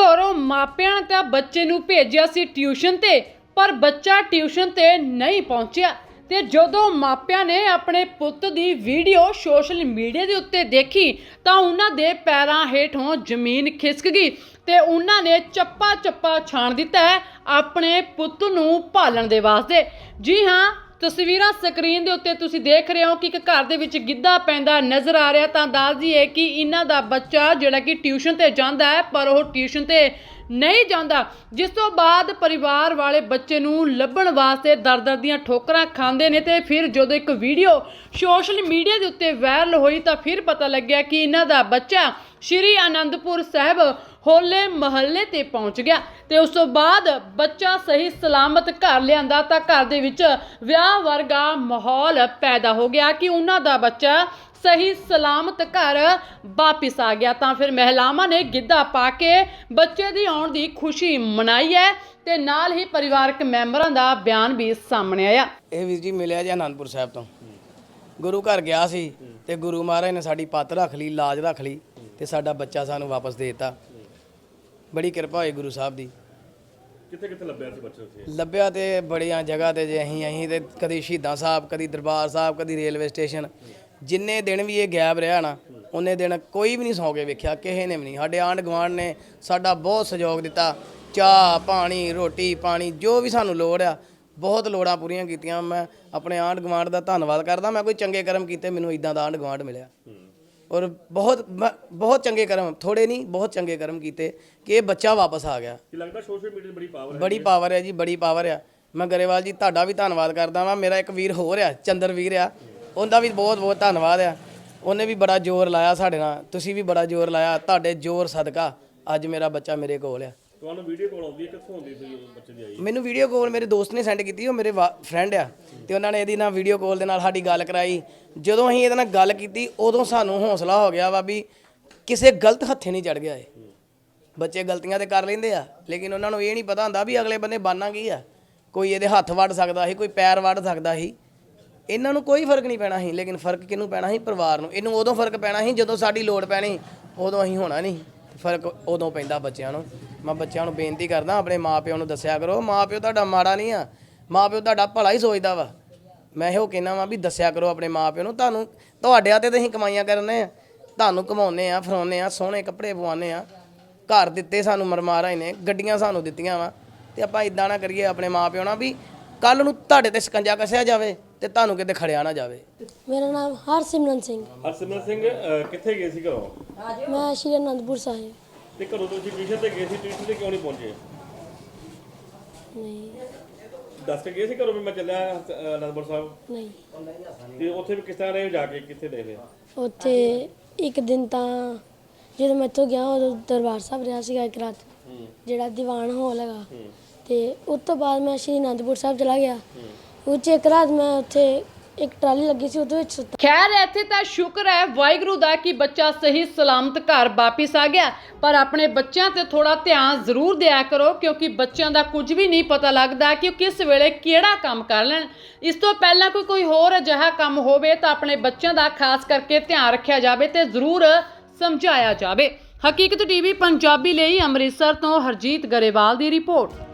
ਘਰੋਂ ਮਾਪਿਆਂ ਨੇ ਤਾਂ ਬੱਚੇ ਨੂੰ ਭੇਜਿਆ ਸੀ ਟਿਊਸ਼ਨ ਤੇ, ਪਰ ਬੱਚਾ ਟਿਊਸ਼ਨ ਤੇ ਨਹੀਂ ਪਹੁੰਚਿਆ। ਤੇ ਜਦੋਂ ਮਾਪਿਆਂ ਨੇ ਆਪਣੇ ਪੁੱਤ ਦੀ ਵੀਡੀਓ ਸੋਸ਼ਲ ਮੀਡੀਆ ਦੇ ਉੱਤੇ ਦੇਖੀ, ਤਾਂ ਉਹਨਾਂ ਦੇ ਪੈਰਾਂ ਹੇਠੋਂ ਜ਼ਮੀਨ ਖਿਸਕ ਗਈ ਤੇ ਉਹਨਾਂ ਨੇ ਚੱਪਾ ਚੱਪਾ ਛਾਣ ਦਿੱਤਾ ਹੈ ਆਪਣੇ ਪੁੱਤ ਨੂੰ ਭਾਲਣ ਦੇ ਵਾਸਤੇ। ਜੀ ਹਾਂ ਤਸਵੀਰਾਂ ਸਕਰੀਨ ਦੇ ਉੱਤੇ ਤੁਸੀਂ ਦੇਖ ਰਹੇ ਹੋ ਕਿ ਇੱਕ ਘਰ ਦੇ ਵਿੱਚ ਗਿੱਧਾ ਪੈਂਦਾ ਨਜ਼ਰ ਆ ਰਿਹਾ ਤਾਂ ਦੱਸਦੀ ਹੈ ਕਿ ਇਹਨਾਂ ਦਾ ਬੱਚਾ ਜਿਹੜਾ ਕਿ ਟਿਊਸ਼ਨ ਤੇ ਜਾਂਦਾ ਹੈ, ਪਰ ਉਹ ਟਿਊਸ਼ਨ ਤੇ ਨਹੀਂ ਜਾਂਦਾ। ਜਿਸ ਤੋਂ ਬਾਅਦ ਪਰਿਵਾਰ ਵਾਲੇ ਬੱਚੇ ਨੂੰ ਲੱਭਣ ਵਾਸਤੇ ਦਰ-ਦਰ ਦੀਆਂ ਠੋਕਰਾਂ ਖਾਂਦੇ ਨੇ ਤੇ ਫਿਰ ਜਦੋਂ ਇੱਕ ਵੀਡੀਓ ਸੋਸ਼ਲ ਮੀਡੀਆ ਦੇ ਉੱਤੇ ਵਾਇਰਲ ਹੋਈ ਤਾਂ ਫਿਰ ਪਤਾ ਲੱਗਿਆ ਕਿ ਇਹਨਾਂ ਦਾ ਬੱਚਾ ਸ਼੍ਰੀ ਆਨੰਦਪੁਰ ਸਾਹਿਬ ਹੋਲੇ ਮਹੱਲੇ ਤੇ ਪਹੁੰਚ ਗਿਆ। ਤੇ ਉਸ ਤੋਂ ਬਾਅਦ ਬੱਚਾ ਸਹੀ ਸਲਾਮਤ ਘਰ ਲਿਆਂਦਾ ਤਾਂ ਘਰ ਦੇ ਵਿੱਚ ਵਿਆਹ ਵਰਗਾ ਮਾਹੌਲ ਪੈਦਾ ਹੋ ਗਿਆ ਕਿ ਉਹਨਾਂ ਦਾ ਬੱਚਾ ਸਹੀ ਸਲਾਮਤ ਘਰ ਵਾਪਿਸ ਆ ਗਿਆ। ਤਾਂ ਫਿਰ ਮਹਿਲਾਵਾਂ ਨੇ ਗਿੱਧਾ ਪਾ ਕੇ ਬੱਚੇ ਦੀ ਆਉਣ ਦੀ ਖੁਸ਼ੀ ਮਨਾਈ ਹੈ ਤੇ ਨਾਲ ਹੀ ਪਰਿਵਾਰਕ ਮੈਂਬਰਾਂ ਦਾ ਬਿਆਨ ਵੀ ਸਾਹਮਣੇ ਆਇਆ। ਇਹ ਵੀਰ ਜੀ ਮਿਲਿਆ ਜੀ ਆਨੰਦਪੁਰ ਸਾਹਿਬ ਤੋਂ। ਗੁਰੂ ਘਰ ਗਿਆ ਸੀ ਤੇ ਗੁਰੂ ਮਹਾਰਾਜ ਨੇ ਸਾਡੀ ਪੱਤ ਰੱਖ ਲਈ, ਲਾਜ ਰੱਖ ਲਈ ਤੇ ਸਾਡਾ ਬੱਚਾ ਸਾਨੂੰ ਵਾਪਸ ਦੇ ਦਿੱਤਾ। ਬੜੀ ਕਿਰਪਾ ਹੋਈ ਗੁਰੂ ਸਾਹਿਬ ਦੀ। ਕਿੱਥੇ ਕਿੱਥੇ ਲੱਭਿਆ ਸੀ ਬੱਚਾ ਉੱਥੇ? ਲੱਭਿਆ ਤੇ ਬੜੀਆਂ ਜਗ੍ਹਾ ਤੇ ਜੇ ਅਸੀਂ ਅਸੀਂ ਤੇ ਕਦੀ ਸ਼ਹੀਦਾਂ ਸਾਹਿਬ ਕਦੀ ਦਰਬਾਰ ਸਾਹਿਬ ਕਦੀ ਰੇਲਵੇ ਸਟੇਸ਼ਨ। ਜਿੰਨੇ ਦਿਨ ਵੀ ਇਹ ਗਾਇਬ ਰਿਹਾ ਨਾ ਉਹਨੇ ਦਿਨ ਕੋਈ ਵੀ ਨਹੀਂ ਸੌਂ ਕੇ ਵੇਖਿਆ ਕਿਸੇ ਨੇ ਵੀ ਨਹੀਂ। ਸਾਡੇ ਆਂਢ ਗੁਆਂਢ ਨੇ ਸਾਡਾ ਬਹੁਤ ਸਹਿਯੋਗ ਦਿੱਤਾ। ਚਾਹ ਪਾਣੀ ਰੋਟੀ ਪਾਣੀ ਜੋ ਵੀ ਸਾਨੂੰ ਲੋੜ ਆ ਬਹੁਤ ਲੋੜਾਂ ਪੂਰੀਆਂ ਕੀਤੀਆਂ। ਮੈਂ ਆਪਣੇ ਆਂਢ ਗੁਆਂਢ ਦਾ ਧੰਨਵਾਦ ਕਰਦਾ। ਮੈਂ ਕੋਈ ਚੰਗੇ ਕਰਮ ਕੀਤੇ ਮੈਨੂੰ ਇਦਾਂ ਦਾ ਆਂਢ ਗੁਆਂਢ ਮਿਲਿਆ। ਔਰ ਬਹੁਤ ਬਹੁਤ ਚੰਗੇ ਕਰਮ ਥੋੜੇ ਨਹੀਂ ਬਹੁਤ ਚੰਗੇ ਕਰਮ ਕੀਤੇ ਕਿ ਇਹ ਬੱਚਾ ਵਾਪਸ ਆ ਗਿਆ। ਕੀ ਲੱਗਦਾ ਸੋਸ਼ਲ ਮੀਡੀਆ 'ਤੇ ਬੜੀ ਪਾਵਰ ਹੈ ਬੜੀ ਪਾਵਰ ਹੈ ਜੀ ਬੜੀ ਪਾਵਰ ਆ। ਮੈਂ ਗਰੇਵਾਲ ਜੀ ਤੁਹਾਡਾ ਵੀ ਧੰਨਵਾਦ ਕਰਦਾ ਵਾਂ। ਮੇਰਾ ਇੱਕ ਵੀਰ ਹੋਰ ਆ ਚੰਦਰ ਵੀਰ ਆ। ਉਹਦਾ ਵੀ ਬਹੁਤ ਬਹੁਤ ਧੰਨਵਾਦ ਆ। ਉਹਨੇ ਵੀ ਬੜਾ ਜ਼ੋਰ ਲਾਇਆ ਸਾਡੇ ਨਾਲ। ਤੁਸੀਂ ਵੀ ਬੜਾ ਜ਼ੋਰ ਲਾਇਆ। ਤੁਹਾਡੇ ਜ਼ੋਰ ਸਦਕਾ ਅੱਜ ਮੇਰਾ ਬੱਚਾ ਮੇਰੇ ਕੋਲ ਆ। ਤੁਹਾਨੂੰ ਵੀਡੀਓ ਕਾਲ ਆਉਂਦੀ ਹੈ, ਕਿੱਥੋਂ ਆਉਂਦੀ ਸੀ ਉਹ ਬੱਚੇ ਦੀ ਆਈ? ਮੈਨੂੰ ਵੀਡੀਓ ਕਾਲ ਮੇਰੇ ਦੋਸਤ ਨੇ ਸੈਂਡ ਕੀਤੀ, ਉਹ ਮੇਰੇ ਫਰੈਂਡ ਆ। ਤੇ ਉਹਨਾਂ ਨੇ ਇਹਦੀ ਨਾਲ ਵੀਡੀਓ ਕਾਲ ਦੇ ਨਾਲ ਸਾਡੀ ਗੱਲ ਕਰਾਈ। ਜਦੋਂ ਅਸੀਂ ਇਹਦੇ ਨਾਲ ਗੱਲ ਕੀਤੀ, ਉਦੋਂ ਸਾਨੂੰ ਹੌਸਲਾ ਹੋ ਗਿਆ ਵਾ ਵੀ ਕਿਸੇ ਗਲਤ ਹੱਥੇ ਨਹੀਂ ਚੜ ਗਿਆ ਇਹ। ਬੱਚੇ ਗਲਤੀਆਂ ਤੇ ਕਰ ਲੈਂਦੇ ਆ, ਲੇਕਿਨ ਉਹਨਾਂ ਨੂੰ ਇਹ ਨਹੀਂ ਪਤਾ ਹੁੰਦਾ ਵੀ ਅਗਲੇ ਬੰਦੇ ਬਾਨਾ ਕੀ ਆ। ਕੋਈ ਇਹਦੇ ਹੱਥ ਵੱਢ ਸਕਦਾ ਸੀ, ਕੋਈ ਪੈਰ ਵੱਢ ਸਕਦਾ ਸੀ। ਇਹਨਾਂ ਨੂੰ ਕੋਈ ਫ਼ਰਕ ਨਹੀਂ ਪੈਣਾ ਸੀ, ਲੇਕਿਨ ਫ਼ਰਕ ਕਿਹਨੂੰ ਪੈਣਾ ਸੀ? ਪਰਿਵਾਰ ਨੂੰ। ਇਹਨੂੰ ਉਦੋਂ ਫ਼ਰਕ ਪੈਣਾ ਸੀ ਜਦੋਂ ਸਾਡੀ ਲੋੜ ਪੈਣੀ, ਉਦੋਂ ਅਸੀਂ ਹੋਣਾ ਨਹੀਂ। ਫ਼ਰਕ ਉਦੋਂ ਪੈਂਦਾ ਬੱਚਿਆਂ ਨੂੰ। ਮੈਂ ਬੱਚਿਆਂ ਨੂੰ ਬੇਨਤੀ ਕਰਦਾ, ਆਪਣੇ ਮਾਪਿਆਂ ਨੂੰ ਦੱਸਿਆ ਕਰੋ, ਮਾਪਿਓ ਤੁਹਾਡਾ ਮਾੜਾ ਨਹੀਂ ਆ। ਮਾਪਿਓ ਤੁਹਾਡਾ ਭਲਾ ਹੀ ਸੋਚਦਾ ਵਾ। ਮੈਂ ਇਹੋ ਕਹਿਣਾ ਵਾਂ ਵੀ ਦੱਸਿਆ ਕਰੋ ਆਪਣੇ ਮਾਪਿਆਂ ਨੂੰ, ਤੁਹਾਨੂੰ ਤੁਹਾਡੇ ਹੱਥੇ ਤੇ ਅਸੀਂ ਕਮਾਈਆਂ ਕਰਨੇ ਆ। ਤੁਹਾਨੂੰ ਕਮਾਉਨੇ ਆ ਫਰਾਉਨੇ ਆ, ਸੋਹਣੇ ਕੱਪੜੇ ਪਵਾਉਨੇ ਆ। ਘਰ ਦਿੱਤੇ ਸਾਨੂੰ ਮਰਮਾਰਾ ਨੇ ਗੱਡੀਆਂ ਸਾਨੂੰ ਦਿੱਤੀਆਂ ਵਾ। ਤੇ ਆਪਾਂ ਇਦਾਂ ਨਾ ਕਰੀਏ ਆਪਣੇ ਮਾਪਿਓ ਨਾਲ ਵੀ ਕੱਲ ਨੂੰ ਤੁਹਾਡੇ ਤੇ ਸ਼ਿਕੰਜਾ ਕੱਸਿਆ ਜਾਵੇ। ਤੇ ਤੁਹਾਨੂੰ ਕਿਤੇ ਖੜਿਆ ਨਾ ਜਾਵੇ। ਮੇਰਾ ਨਾਮ ਹਰਸਿਮਰਨ ਸਿੰਘ। ਹਰਸਿਮਰਨ ਸਿੰਘ ਅਹ, ਕਿੱਥੇ ਗਏ ਸੀ ਘਰੋਂ? ਮੈਂ ਸ਼੍ਰੀ ਅਨੰਦਪੁਰ ਸਾਹਿਬ। ਤੇ ਘਰੋਂ ਤੁਸੀਂ ਟਿਊਸ਼ਨ ਤੇ ਗਏ ਸੀ ਟਿਊਸ਼ਨ ਤੇ ਕਿਉਂ ਨਹੀਂ ਪਹੁੰਚੇ? ਨਹੀਂ। ਦੱਸ ਕੇ ਗਏ ਸੀ ਘਰੋਂ ਵੀ ਮੈਂ ਚੱਲਿਆ ਅਹ, ਅਨੰਦਪੁਰ ਸਾਹਿਬ? ਨਹੀਂ। ਤੇ ਉੱਥੇ ਵੀ ਕਿਸ ਤਰ੍ਹਾਂ ਰਹੇ ਜਾ ਕੇ ਕਿੱਥੇ ਦੇ ਰਹੇ? ਉੱਥੇ ਇੱਕ ਦਿਨ ਤਾਂ ਜਦੋਂ ਮੈਂ ਇੱਥੋਂ ਗਿਆ ਉਦੋਂ ਦਰਬਾਰ ਸਾਹਿਬ ਰਿਹਾ ਸੀਗਾ ਇੱਕ ਰਾਤ। ਜਿਹੜਾ ਦੀਵਾਨ ਹਾਲ ਹੈਗਾ। ਤੇ ਉਸ ਤੋਂ ਬਾਅਦ ਮੈਂ ਸ਼੍ਰੀ ਅਨੰਦਪੁਰ ਸਾਹਿਬ ਚਲਾ ਗਿਆ। ਉੱਚ ਇੱਕ ਰਾਤ ਮੈਂ ਉੱਥੇ ਇੱਕ ਟਰਾਲੀ ਲੱਗੀ ਸੀ, ਉਹਦੇ ਵਿੱਚ ਸੁੱਤਾ। ਖੈਰ, ਇੱਥੇ ਤਾਂ ਸ਼ੁਕਰ ਹੈ ਵਾਹਿਗੁਰੂ ਦਾ ਕਿ ਬੱਚਾ ਸਹੀ ਸਲਾਮਤ ਘਰ ਵਾਪਿਸ ਆ ਗਿਆ। ਪਰ ਆਪਣੇ ਬੱਚਿਆਂ ਤੇ ਥੋੜਾ ਧਿਆਨ ਜ਼ਰੂਰ ਦਿਆ ਕਰੋ, ਕਿਉਂਕਿ ਬੱਚਿਆਂ ਦਾ ਕੁਝ ਵੀ ਨਹੀਂ ਪਤਾ ਲੱਗਦਾ ਕਿ ਉਹ ਕਿਸ ਵੇਲੇ ਕਿਹੜਾ ਕੰਮ ਕਰ ਲੈਣ। ਇਸ ਤੋਂ ਪਹਿਲਾਂ ਕੋਈ ਕੋਈ ਹੋਰ ਅਜਿਹਾ ਕੰਮ ਹੋਵੇ ਤਾਂ ਆਪਣੇ ਬੱਚਿਆਂ ਦਾ ਖਾਸ ਕਰਕੇ ਧਿਆਨ ਰੱਖਿਆ ਜਾਵੇ ਤੇ ਜ਼ਰੂਰ ਸਮਝਾਇਆ ਜਾਵੇ। ਹਕੀਕਤ ਟੀਵੀ ਪੰਜਾਬੀ ਲਈ ਅੰਮ੍ਰਿਤਸਰ ਤੋਂ ਹਰਜੀਤ ਗਰੇਵਾਲ ਦੀ ਰਿਪੋਰਟ।